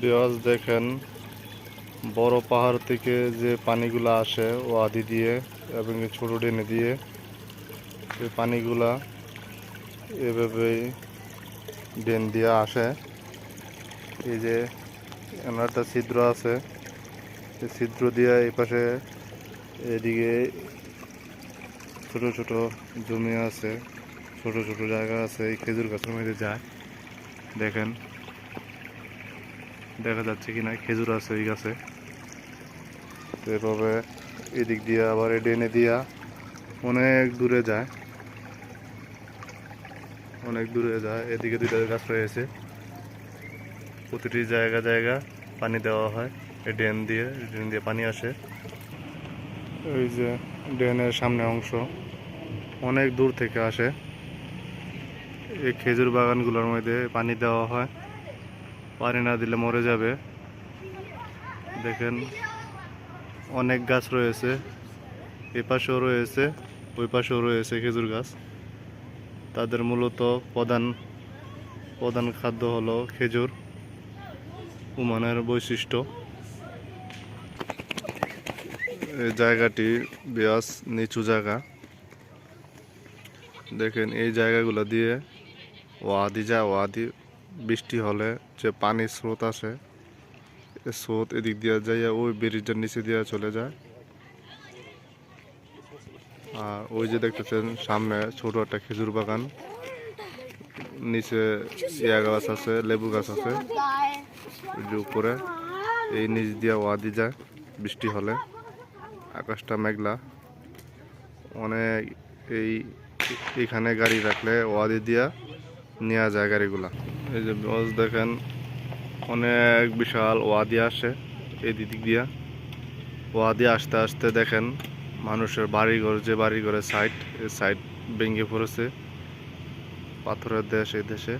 বিয়াজ দেখেন, বড় পাহাড় থেকে যে পানিগুলো আসে, ও আদি দিয়ে এবং ছোট ডেনে দিয়ে এই পানিগুলা এভাবেই ডেন দিয়ে আসে। এই যে এমন একটা ছিদ্র আছে, এই ছিদ্র দিয়ে এই পাশে এদিকে ছোট ছোট জমি আছে, ছোট ছোট জায়গা আছে, এই খেজুর গাছের মধ্যে যায়। দেখেন দেখা যাচ্ছে কি না খেজুর আছে ওই গাছে। এভাবে এদিক দিয়ে আবার ডেনে দিয়া অনেক দূরে যায়। অনেক দূরে যায়, এদিকে দুইটা গাছ রয়েছে। প্রতিটি জায়গা জায়গা পানি দেওয়া হয় এই ড্রেন দিয়ে ড্রেন দিয়ে পানি আসে। এই যে ড্রেনের সামনে অংশ অনেক দূর থেকে আসে। এই খেজুর বাগানগুলোর মধ্যে পানি দেওয়া হয়। পানি না দিলে মরে যাবে। দেখেন, অনেক গাছ রয়েছে। এ পাশেও রয়েছে ওই পাশেও রয়েছে খেজুর গাছ। তাদের মূলত প্রধান প্রধান খাদ্য হলো খেজুর, উমানের বৈশিষ্ট্য। এই জায়গাটি বেশ নিচু জায়গা। দেখেন, এই জায়গাগুলো দিয়ে ওয়াদি যায়, ওয়াদি বৃষ্টি হলে যে পানির স্রোত আসে স্রোত এদিক দিয়ে যাইয়া ওই ব্রিজের নিচে দিয়ে চলে যায়। আর ওই যে দেখতেছেন, সামনে ছোট একটা খেজুর বাগান। নিচে ইয়া গাছ আছে, লেবু গাছ আছে। উপরে, এই নিচ দিয়ে ওয়াদি যায় বৃষ্টি হলে। আকাশটা মেঘলা। অনেক এই, এখানে গাড়ি রাখলে ওয়াদি দিয়া নেওয়া যায় গাড়িগুলা। এই যে বস দেখেন, অনেক বিশাল ওয়াদি আসে এই দিক দিয়া। ওয়াদি আসতে আসতে দেখেন, মানুষের বাড়িঘর, যে বাড়ি বাড়িঘরের সাইড এই সাইড ভেঙে পড়েছে। পাথরের দেশ, এই দেশে।